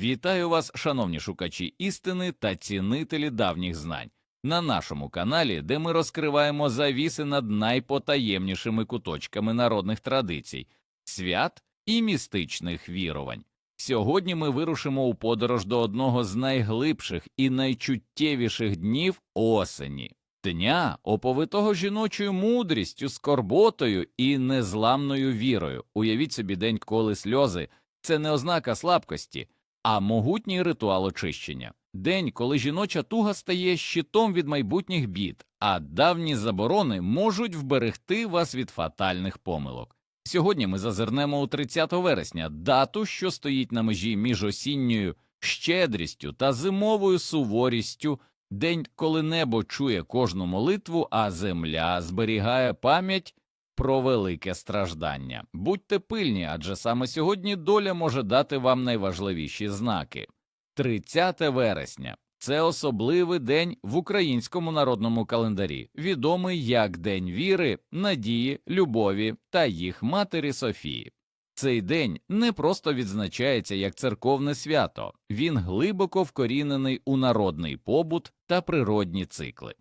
Вітаю вас, шановні шукачі істини та цінителі давніх знань, на нашому каналі, де ми розкриваємо завіси над найпотаємнішими куточками народних традицій, свят і містичних вірувань. Сьогодні ми вирушимо у подорож до одного з найглибших і найчуттєвіших днів осені, дня, оповитого жіночою мудрістю, скорботою і незламною вірою. Уявіть собі день, коли сльози це не ознака слабкості, а могутній ритуал очищення. День, коли жіноча туга стає щитом від майбутніх бід, а давні заборони можуть вберегти вас від фатальних помилок. Сьогодні ми зазирнемо у 30 вересня, дату, що стоїть на межі між осінньою щедрістю та зимовою суворістю, день, коли небо чує кожну молитву, а земля зберігає пам'ять про велике страждання. Будьте пильні, адже саме сьогодні доля може дати вам найважливіші знаки. 30 вересня це особливий день в українському народному календарі, відомий як День віри, надії, любові та їх матері Софії. Цей день не просто відзначається як церковне свято, він глибоко вкорінений у народний побут та природні цикли.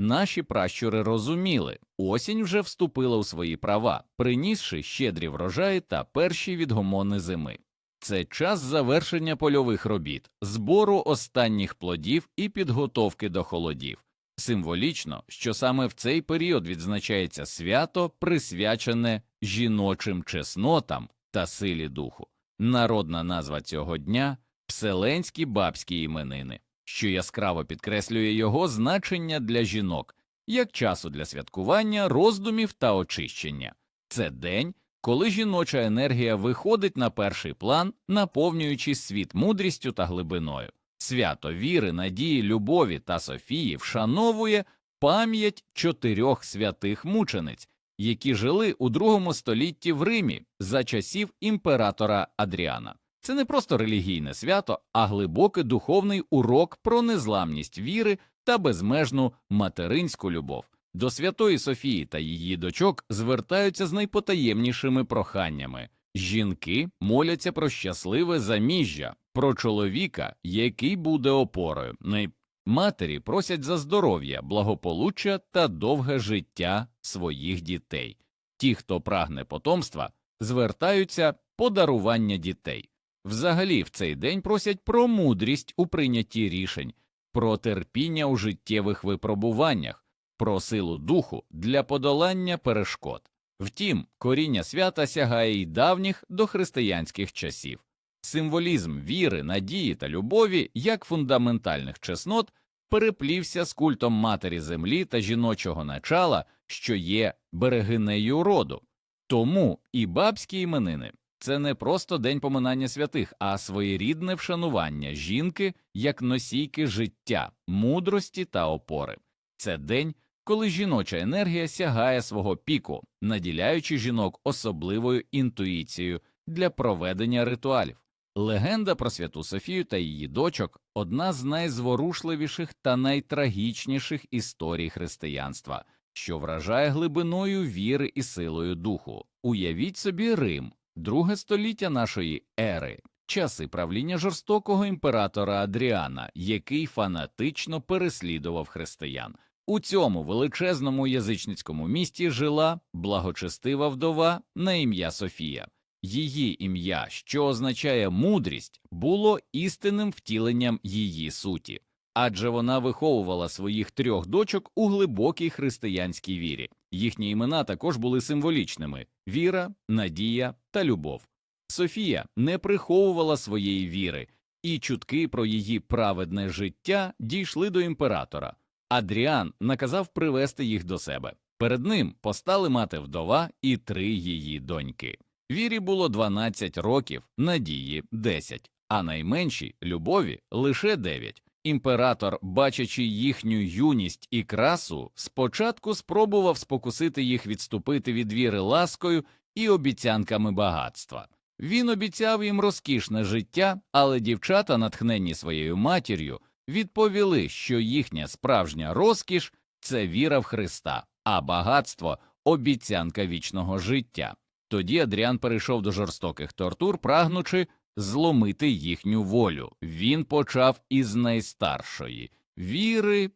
Наші пращури розуміли, осінь вже вступила у свої права, принісши щедрі врожаї та перші відгомони зими. Це час завершення польових робіт, збору останніх плодів і підготовки до холодів. Символічно, що саме в цей період відзначається свято, присвячене жіночим чеснотам та силі духу. Народна назва цього дня Вселенські бабські іменини, що яскраво підкреслює його значення для жінок, як часу для святкування, роздумів та очищення. Це день, коли жіноча енергія виходить на перший план, наповнюючи світ мудрістю та глибиною. Свято віри, надії, любові та Софії вшановує пам'ять чотирьох святих мучениць, які жили у другому столітті в Римі за часів імператора Адріана. Це не просто релігійне свято, а глибокий духовний урок про незламність віри та безмежну материнську любов. До Святої Софії та її дочок звертаються з найпотаємнішими проханнями. Жінки моляться про щасливе заміжжя, про чоловіка, який буде опорою. Матері просять за здоров'я, благополуччя та довге життя своїх дітей. Ті, хто прагне потомства, звертаються подарування дітей. Взагалі, в цей день просять про мудрість у прийнятті рішень, про терпіння у життєвих випробуваннях, про силу духу для подолання перешкод. Втім, коріння свята сягає й давніх дохристиянських часів. Символізм віри, надії та любові як фундаментальних чеснот переплівся з культом матері землі та жіночого начала, що є берегинею роду. Тому і бабські іменини це не просто день поминання святих, а своєрідне вшанування жінки як носійки життя, мудрості та опори. Це день, коли жіноча енергія сягає свого піку, наділяючи жінок особливою інтуїцією для проведення ритуалів. Легенда про святу Софію та її дочок одна з найзворушливіших та найтрагічніших історій християнства, що вражає глибиною віри і силою духу. Уявіть собі Рим, друге століття нашої ери, часи правління жорстокого імператора Адріана, який фанатично переслідував християн. У цьому величезному язичницькому місті жила благочестива вдова на ім'я Софія. Її ім'я, що означає мудрість, було істинним втіленням її суті, адже вона виховувала своїх трьох дочок у глибокій християнській вірі. Їхні імена також були символічними віра, надія та любов. Софія не приховувала своєї віри, і чутки про її праведне життя дійшли до імператора. Адріан наказав привести їх до себе. Перед ним постали мати вдова і три її доньки. Вірі було 12 років, надії 10, а найменшій любові лише 9. Імператор, бачачи їхню юність і красу, спочатку спробував спокусити їх відступити від віри ласкою і обіцянками багатства. Він обіцяв їм розкішне життя, але дівчата, натхнені своєю матір'ю, відповіли, що їхня справжня розкіш це віра в Христа, а багатство обіцянка вічного життя. Тоді Адріан перейшов до жорстоких тортур, прагнучи зломити їхню волю. Він почав із найстаршої віри.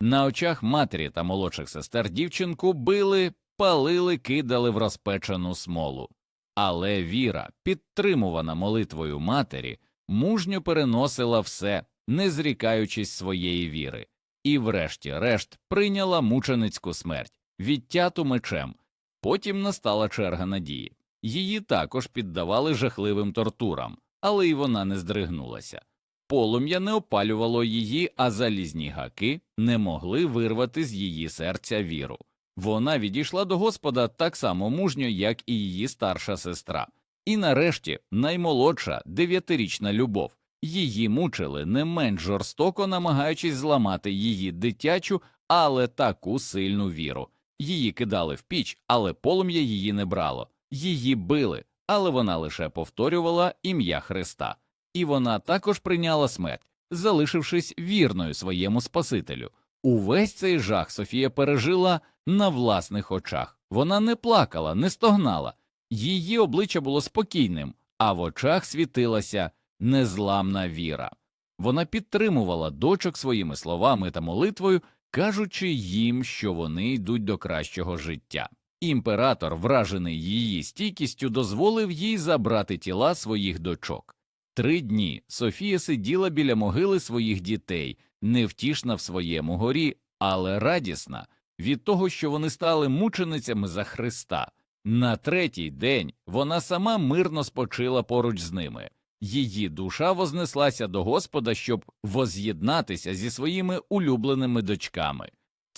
На очах матері та молодших сестер дівчинку били, палили, кидали в розпечену смолу. Але віра, підтримувана молитвою матері, мужньо переносила все, не зрікаючись своєї віри, і, врешті-решт, прийняла мученицьку смерть, відтяту мечем. Потім настала черга надії. Її також піддавали жахливим тортурам, але й вона не здригнулася. Полум'я не опалювало її, а залізні гаки не могли вирвати з її серця віру. Вона відійшла до Господа так само мужньо, як і її старша сестра. І нарешті наймолодша дев'ятирічна любов. Її мучили не менш жорстоко, намагаючись зламати її дитячу, але таку сильну віру. Її кидали в піч, але полум'я її не брало. Її били, але вона лише повторювала ім'я Христа. І вона також прийняла смерть, залишившись вірною своєму Спасителю. Увесь цей жах Софія пережила на власних очах. Вона не плакала, не стогнала. Її обличчя було спокійним, а в очах світилася незламна віра. Вона підтримувала дочок своїми словами та молитвою, кажучи їм, що вони йдуть до кращого життя. Імператор, вражений її стійкістю, дозволив їй забрати тіла своїх дочок. Три дні Софія сиділа біля могили своїх дітей, невтішна в своєму горі, але радісна від того, що вони стали мученицями за Христа. На третій день вона сама мирно спочила поруч з ними. Її душа вознеслася до Господа, щоб воз'єднатися зі своїми улюбленими дочками.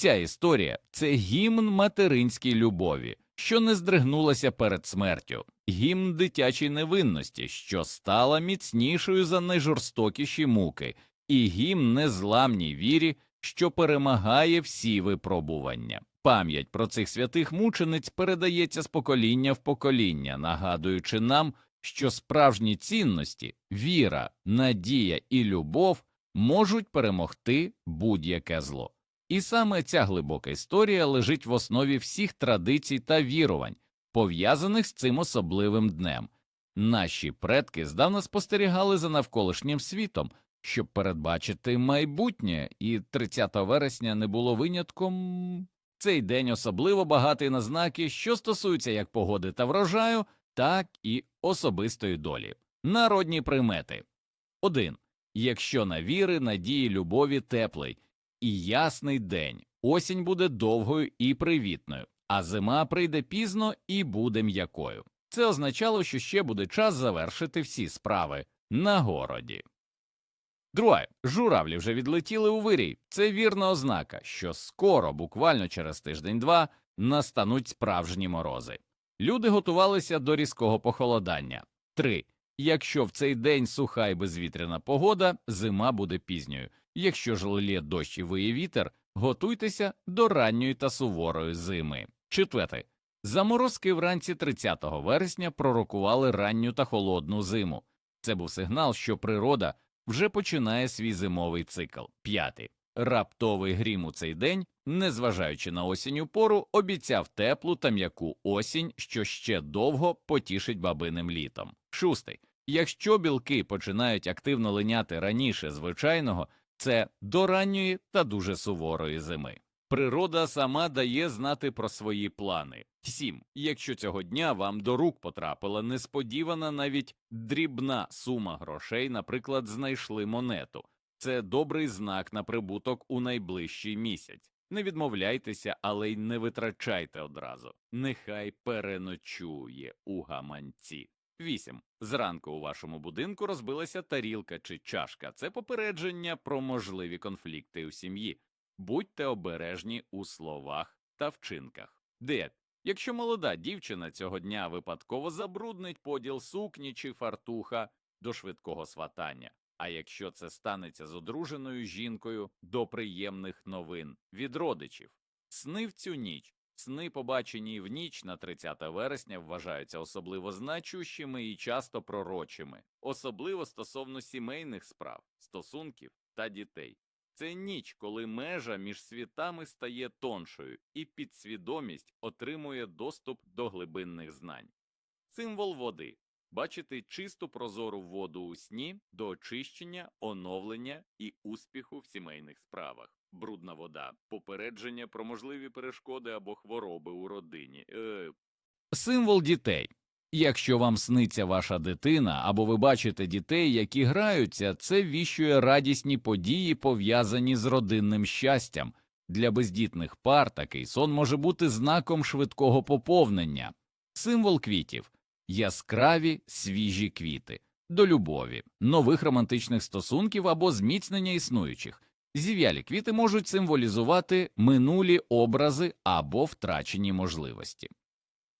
Ця історія це гімн материнській любові, що не здригнулася перед смертю, гімн дитячій невинності, що стала міцнішою за найжорстокіші муки, і гімн незламній вірі, що перемагає всі випробування. Пам'ять про цих святих мучениць передається з покоління в покоління, нагадуючи нам, що справжні цінності, віра, надія і любов можуть перемогти будь-яке зло. І саме ця глибока історія лежить в основі всіх традицій та вірувань, пов'язаних з цим особливим днем. Наші предки здавна спостерігали за навколишнім світом, щоб передбачити майбутнє, і 30 вересня не було винятком. Цей день особливо багатий на знаки, що стосуються як погоди та врожаю, так і особистої долі. Народні примети 1. Якщо на віри, надії, любові теплий і ясний день, осінь буде довгою і привітною, а зима прийде пізно і буде м'якою. Це означало, що ще буде час завершити всі справи на городі. Друге, журавлі вже відлетіли у вирій. Це вірна ознака, що скоро, буквально через тиждень-два, настануть справжні морози. Люди готувалися до різкого похолодання. 3. Якщо в цей день суха і безвітряна погода, зима буде пізньою. Якщо ж лє дощ і виє вітер, готуйтеся до ранньої та суворої зими. Четверте. Заморозки вранці 30 вересня пророкували ранню та холодну зиму. Це був сигнал, що природа вже починає свій зимовий цикл. П'ятий. Раптовий грім у цей день, незважаючи на осінню пору, обіцяв теплу та м'яку осінь, що ще довго потішить бабиним літом. Шостий. Якщо білки починають активно линяти раніше звичайного, це до ранньої та дуже суворої зими. Природа сама дає знати про свої плани. Сім. Якщо цього дня вам до рук потрапила несподівана навіть дрібна сума грошей, наприклад, знайшли монету, це добрий знак на прибуток у найближчий місяць. Не відмовляйтеся, але й не витрачайте одразу. Нехай переночує у гаманці. 8. Зранку у вашому будинку розбилася тарілка чи чашка. Це попередження про можливі конфлікти у сім'ї. Будьте обережні у словах та вчинках. 9. Якщо молода дівчина цього дня випадково забруднить поділ сукні чи фартуха до швидкого сватання. А якщо це станеться з одруженою жінкою до приємних новин від родичів, сни в цю ніч. Сни, побачені в ніч на 30 вересня, вважаються особливо значущими і часто пророчими, особливо стосовно сімейних справ, стосунків та дітей. Це ніч, коли межа між світами стає тоншою, і підсвідомість отримує доступ до глибинних знань. Символ води. Бачити чисту прозору воду у сні до очищення, оновлення і успіху в сімейних справах. Брудна вода, попередження про можливі перешкоди або хвороби у родині. Е... Символ дітей. Якщо вам сниться ваша дитина, або ви бачите дітей, які граються, це віщує радісні події, пов'язані з родинним щастям. Для бездітних пар такий сон може бути знаком швидкого поповнення. Символ квітів яскраві свіжі квіти до любові, нових романтичних стосунків або зміцнення існуючих. Зів'ялі квіти можуть символізувати минулі образи або втрачені можливості.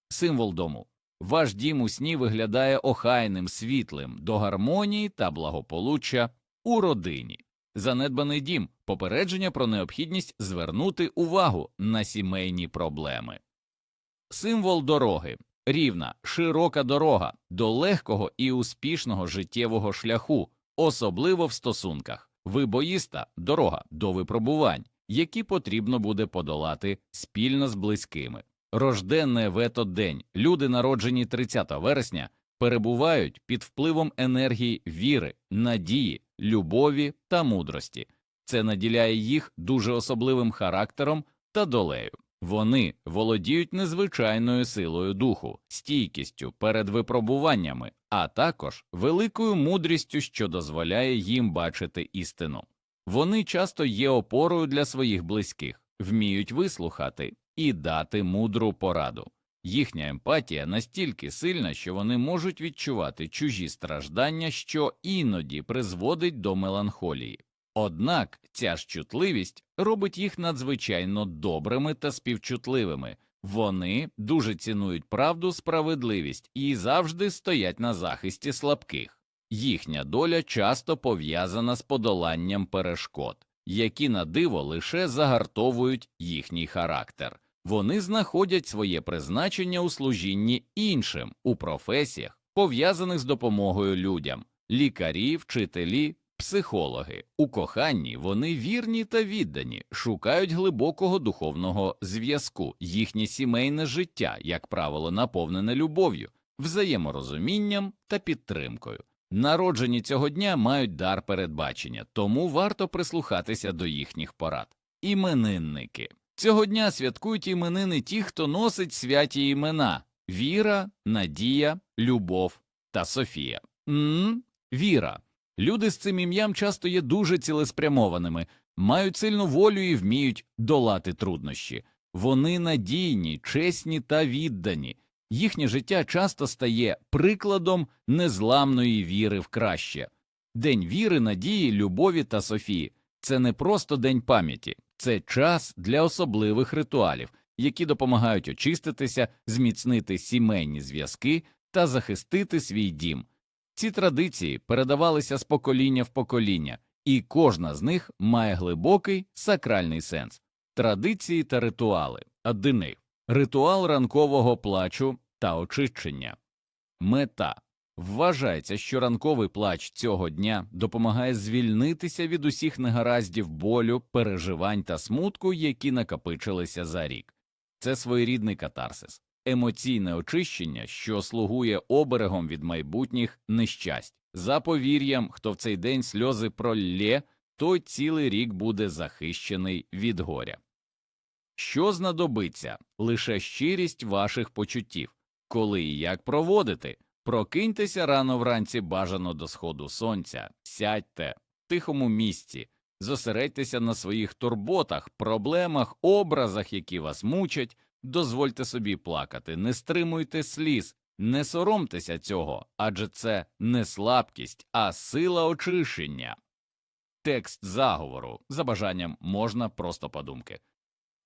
Символ дому. Ваш дім у сні виглядає охайним, світлим, до гармонії та благополуччя у родині. Занедбаний дім попередження про необхідність звернути увагу на сімейні проблеми. Символ дороги рівна, широка дорога до легкого і успішного життєвого шляху, особливо в стосунках. Вибоїста дорога до випробувань, які потрібно буде подолати спільно з близькими. Рожденне в етот день люди, народжені 30 вересня, перебувають під впливом енергії віри, надії, любові та мудрості. Це наділяє їх дуже особливим характером та долею. Вони володіють незвичайною силою духу, стійкістю перед випробуваннями, а також великою мудрістю, що дозволяє їм бачити істину. Вони часто є опорою для своїх близьких, вміють вислухати і дати мудру пораду. Їхня емпатія настільки сильна, що вони можуть відчувати чужі страждання, що іноді призводить до меланхолії. Однак ця ж чутливість робить їх надзвичайно добрими та співчутливими. Вони дуже цінують правду, справедливість і завжди стоять на захисті слабких. Їхня доля часто пов'язана з подоланням перешкод, які на диво лише загартовують їхній характер. Вони знаходять своє призначення у служінні іншим у професіях, пов'язаних з допомогою людям, лікарі, вчителі, психологи. У коханні вони вірні та віддані, шукають глибокого духовного зв'язку. Їхнє сімейне життя, як правило, наповнене любов'ю, взаєморозумінням та підтримкою. Народжені цього дня мають дар передбачення, тому варто прислухатися до їхніх порад. Іменинники цього дня святкують іменини ті, хто носить святі імена Віра, Надія, Любов та Софія. М Віра. Люди з цим ім'ям часто є дуже цілеспрямованими, мають сильну волю і вміють долати труднощі. Вони надійні, чесні та віддані. Їхнє життя часто стає прикладом незламної віри в краще. День віри, надії, любові та Софії це не просто день пам'яті, це час для особливих ритуалів, які допомагають очиститися, зміцнити сімейні зв'язки та захистити свій дім. Ці традиції передавалися з покоління в покоління, і кожна з них має глибокий сакральний сенс. Традиції та ритуали. Одини. Ритуал ранкового плачу та очищення. Мета Вважається, що ранковий плач цього дня допомагає звільнитися від усіх негараздів болю, переживань та смутку, які накопичилися за рік. Це своєрідний катарсис, емоційне очищення, що слугує оберегом від майбутніх нещасть. За повір'ям, хто в цей день сльози пролє, той цілий рік буде захищений від горя. Що знадобиться лише щирість ваших почуттів, коли і як проводити. Прокиньтеся рано вранці бажано до сходу сонця, сядьте в тихому місці, зосередьтеся на своїх турботах, проблемах, образах, які вас мучать, дозвольте собі плакати, не стримуйте сліз, не соромтеся цього, адже це не слабкість, а сила очищення. Текст заговору за бажанням можна просто подумки.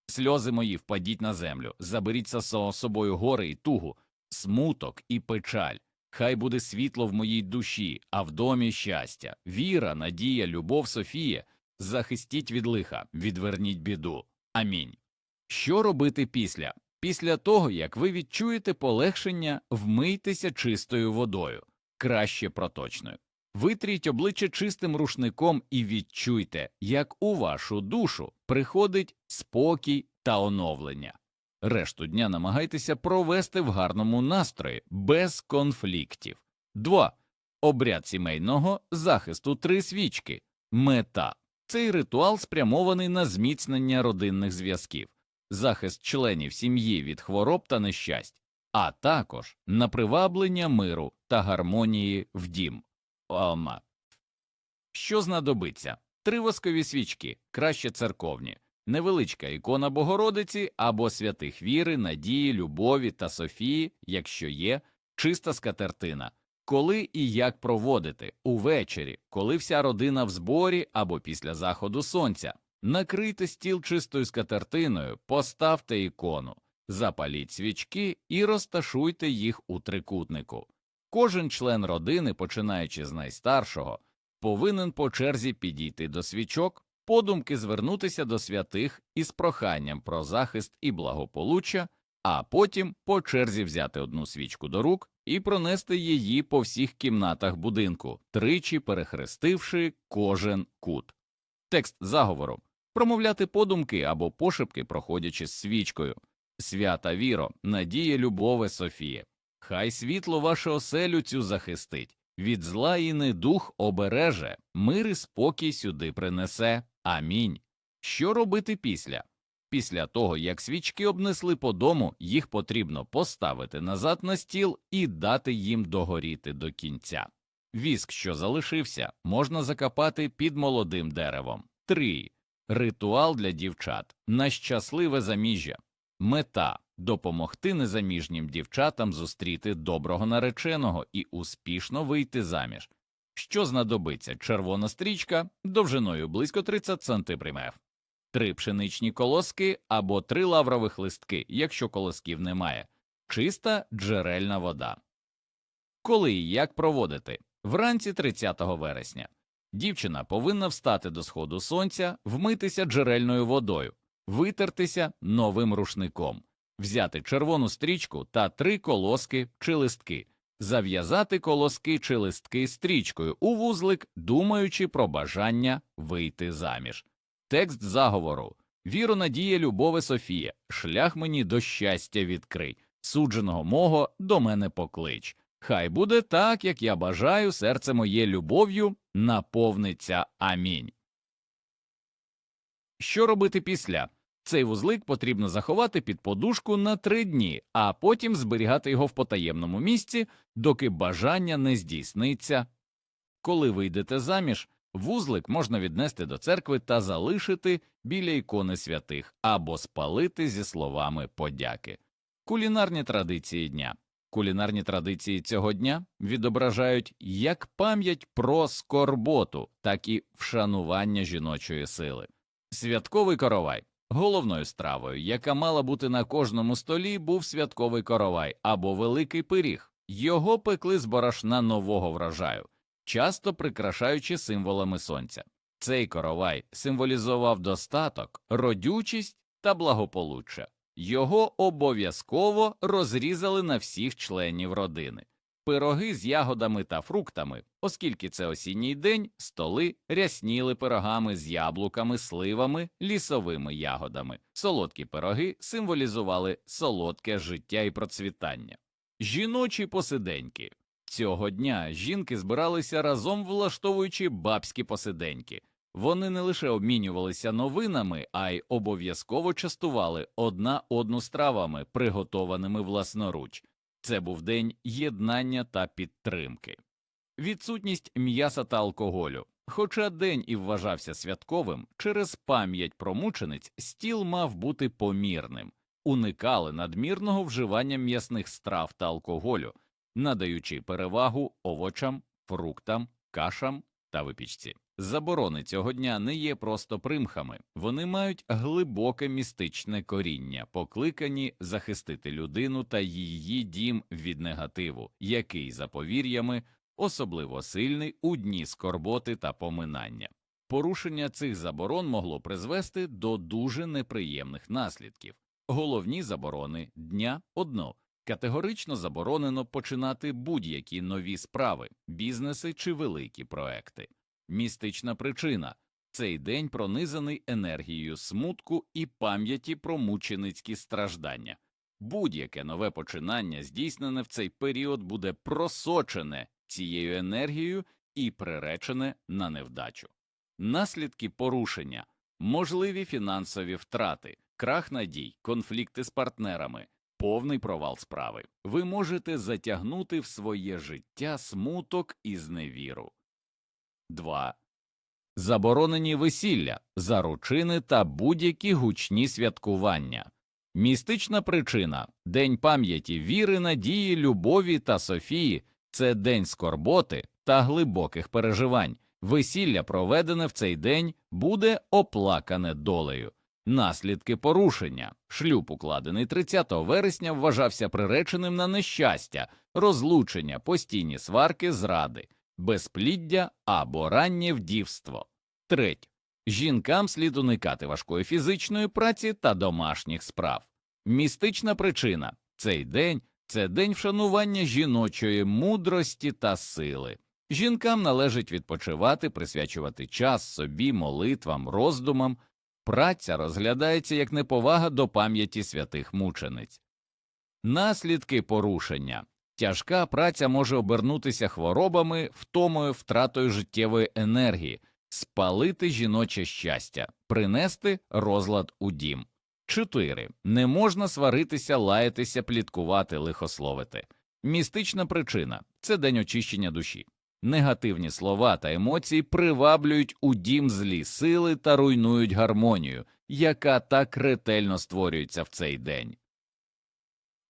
Сльози мої впадіть на землю, заберіть за собою гори і тугу, смуток і печаль. Хай буде світло в моїй душі, а в домі щастя, віра, надія, любов, Софія, захистіть від лиха, відверніть біду. Амінь. Що робити після? Після того, як ви відчуєте полегшення, вмийтеся чистою водою, краще проточною. Витріть обличчя чистим рушником і відчуйте, як у вашу душу приходить спокій та оновлення. Решту дня намагайтеся провести в гарному настрої, без конфліктів. 2. Обряд сімейного захисту три свічки. Мета. Цей ритуал спрямований на зміцнення родинних зв'язків, захист членів сім'ї від хвороб та нещасть, а також на приваблення миру та гармонії в дім. Ома. Що знадобиться? Три воскові свічки, краще церковні, невеличка ікона Богородиці або святих віри, надії, любові та Софії, якщо є, чиста скатертина. Коли і як проводити увечері, коли вся родина в зборі або після заходу сонця, накрийте стіл чистою скатертиною, поставте ікону, запаліть свічки і розташуйте їх у трикутнику. Кожен член родини, починаючи з найстаршого, повинен по черзі підійти до свічок, подумки звернутися до святих із проханням про захист і благополуччя, а потім по черзі взяти одну свічку до рук і пронести її по всіх кімнатах будинку, тричі перехрестивши кожен кут. Текст заговору промовляти подумки або пошепки, проходячи з свічкою. Свята віро, надія, любове Софіє. Хай світло ваше оселю цю захистить, від зла і недух обереже, мир і спокій сюди принесе. Амінь. Що робити після? Після того, як свічки обнесли по дому, їх потрібно поставити назад на стіл і дати їм догоріти до кінця. Віск, що залишився, можна закопати під молодим деревом. 3. Ритуал для дівчат на щасливе заміжжя. Мета допомогти незаміжнім дівчатам зустріти доброго нареченого і успішно вийти заміж. Що знадобиться червона стрічка довжиною близько 30 см, три пшеничні колоски або три лаврових листки, якщо колосків немає, чиста джерельна вода. Коли і як проводити? Вранці 30 вересня. Дівчина повинна встати до сходу сонця, вмитися джерельною водою, витертися новим рушником, взяти червону стрічку та три колоски чи листки, зав'язати колоски чи листки стрічкою у вузлик, думаючи про бажання вийти заміж. Текст заговору Віру, надія, любове Софія, шлях мені до щастя відкрий, судженого мого до мене поклич. Хай буде так, як я бажаю, серце моє любов'ю наповниться. Амінь. Що робити після? Цей вузлик потрібно заховати під подушку на три дні, а потім зберігати його в потаємному місці, доки бажання не здійсниться. Коли вийдете заміж, вузлик можна віднести до церкви та залишити біля ікони святих або спалити зі словами подяки. Кулінарні традиції дня. Кулінарні традиції цього дня відображають як пам'ять про скорботу, так і вшанування жіночої сили. Святковий коровай. Головною стравою, яка мала бути на кожному столі, був святковий коровай або великий пиріг. Його пекли з борошна нового врожаю, часто прикрашаючи символами сонця. Цей коровай символізував достаток, родючість та благополуччя. Його обов'язково розрізали на всіх членів родини. Пироги з ягодами та фруктами, оскільки це осінній день, столи рясніли пирогами з яблуками, сливами, лісовими ягодами. Солодкі пироги символізували солодке життя і процвітання. Жіночі посиденьки цього дня жінки збиралися разом, влаштовуючи бабські посиденьки. Вони не лише обмінювалися новинами, а й обов'язково частували одна одну стравами, приготованими власноруч. Це був день єднання та підтримки. Відсутність м'яса та алкоголю. Хоча день і вважався святковим, через пам'ять про мучениць стіл мав бути помірним, уникали надмірного вживання м'ясних страв та алкоголю, надаючи перевагу овочам, фруктам, кашам та випічці. Заборони цього дня не є просто примхами, вони мають глибоке містичне коріння, покликані захистити людину та її дім від негативу, який, за повір'ями, особливо сильний у дні скорботи та поминання. Порушення цих заборон могло призвести до дуже неприємних наслідків. Головні заборони дня одно. Категорично заборонено починати будь-які нові справи, бізнеси чи великі проекти. Містична причина цей день пронизаний енергією смутку і пам'яті про мученицькі страждання. Будь-яке нове починання, здійснене в цей період, буде просочене цією енергією і приречене на невдачу. Наслідки порушення, можливі фінансові втрати, крах надій, конфлікти з партнерами, повний провал справи. Ви можете затягнути в своє життя смуток і зневіру. 2. Заборонені весілля, заручини та будь-які гучні святкування. Містична причина День пам'яті віри, надії, любові та Софії це день скорботи та глибоких переживань. Весілля, проведене в цей день, буде оплакане долею. Наслідки порушення. Шлюб, укладений 30 вересня, вважався приреченим на нещастя, розлучення, постійні сварки, зради, безпліддя або раннє вдівство. Третє. Жінкам слід уникати важкої фізичної праці та домашніх справ. Містична причина цей день це день вшанування жіночої мудрості та сили. Жінкам належить відпочивати, присвячувати час собі, молитвам, роздумам. Праця розглядається як неповага до пам'яті святих мучениць. Наслідки порушення тяжка праця може обернутися хворобами, втомою, втратою життєвої енергії, спалити жіноче щастя, принести розлад у дім. 4. Не можна сваритися, лаятися, пліткувати, лихословити. Містична причина це день очищення душі. Негативні слова та емоції приваблюють у дім злі сили та руйнують гармонію, яка так ретельно створюється в цей день.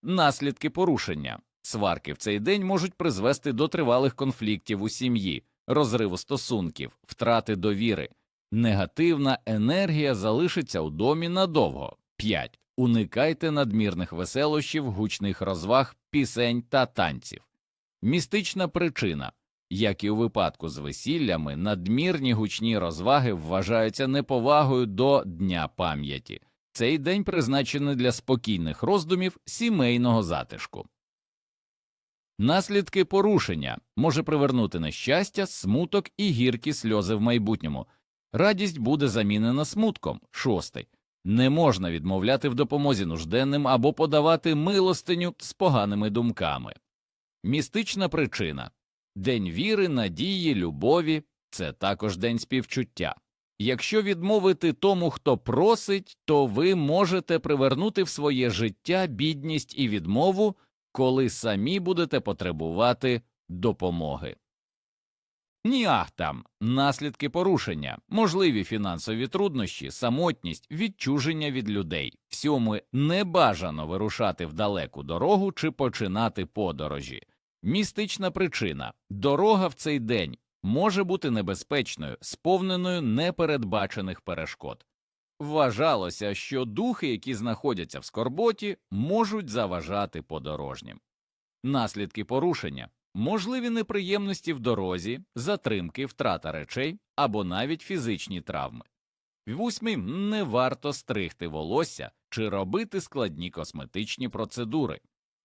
Наслідки порушення сварки в цей день можуть призвести до тривалих конфліктів у сім'ї, розриву стосунків, втрати довіри. Негативна енергія залишиться у домі надовго. 5. Уникайте надмірних веселощів, гучних розваг, пісень та танців. Містична причина як і у випадку з весіллями, надмірні гучні розваги вважаються неповагою до Дня пам'яті. Цей день призначений для спокійних роздумів сімейного затишку. Наслідки порушення може привернути нещастя, смуток і гіркі сльози в майбутньому. Радість буде замінена смутком. Шостий. Не можна відмовляти в допомозі нужденним або подавати милостиню з поганими думками. Містична причина День віри, надії, любові це також день співчуття. Якщо відмовити тому, хто просить, то ви можете привернути в своє життя бідність і відмову, коли самі будете потребувати допомоги. Ніах там наслідки порушення, можливі фінансові труднощі, самотність, відчуження від людей. Всьому не бажано вирушати в далеку дорогу чи починати подорожі. Містична причина дорога в цей день може бути небезпечною, сповненою непередбачених перешкод. Вважалося, що духи, які знаходяться в скорботі, можуть заважати подорожнім. Наслідки порушення можливі неприємності в дорозі, затримки, втрата речей або навіть фізичні травми. Восьми не варто стригти волосся чи робити складні косметичні процедури.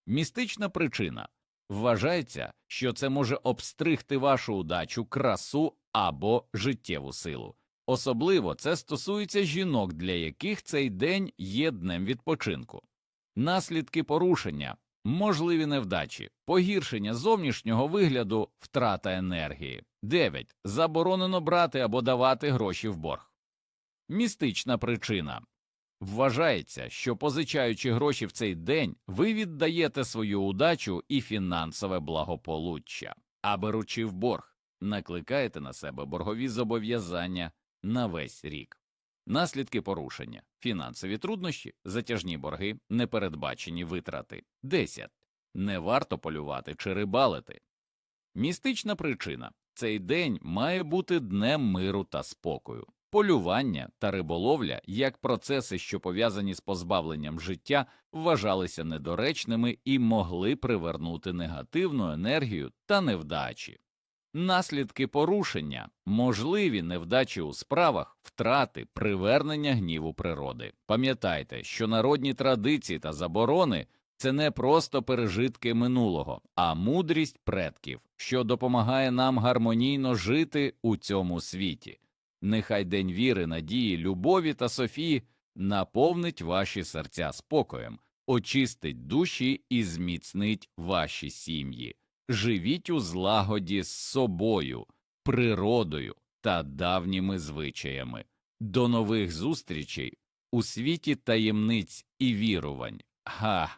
Містична причина Вважається, що це може обстригти вашу удачу, красу або життєву силу. Особливо це стосується жінок, для яких цей день є днем відпочинку. Наслідки порушення, можливі невдачі, погіршення зовнішнього вигляду, втрата енергії. 9. Заборонено брати або давати гроші в борг. Містична причина Вважається, що позичаючи гроші в цей день, ви віддаєте свою удачу і фінансове благополуччя, а беручи в борг, накликаєте на себе боргові зобов'язання на весь рік. Наслідки порушення, фінансові труднощі, затяжні борги, непередбачені витрати. 10. Не варто полювати чи рибалити. Містична причина цей день має бути днем миру та спокою. Полювання та риболовля, як процеси, що пов'язані з позбавленням життя, вважалися недоречними і могли привернути негативну енергію та невдачі. Наслідки порушення, можливі невдачі у справах, втрати, привернення гніву природи. Пам'ятайте, що народні традиції та заборони це не просто пережитки минулого, а мудрість предків, що допомагає нам гармонійно жити у цьому світі. Нехай день віри, надії, любові та Софії наповнить ваші серця спокоєм, очистить душі і зміцнить ваші сім'ї. Живіть у злагоді з собою, природою та давніми звичаями. До нових зустрічей у світі таємниць і вірувань. Га!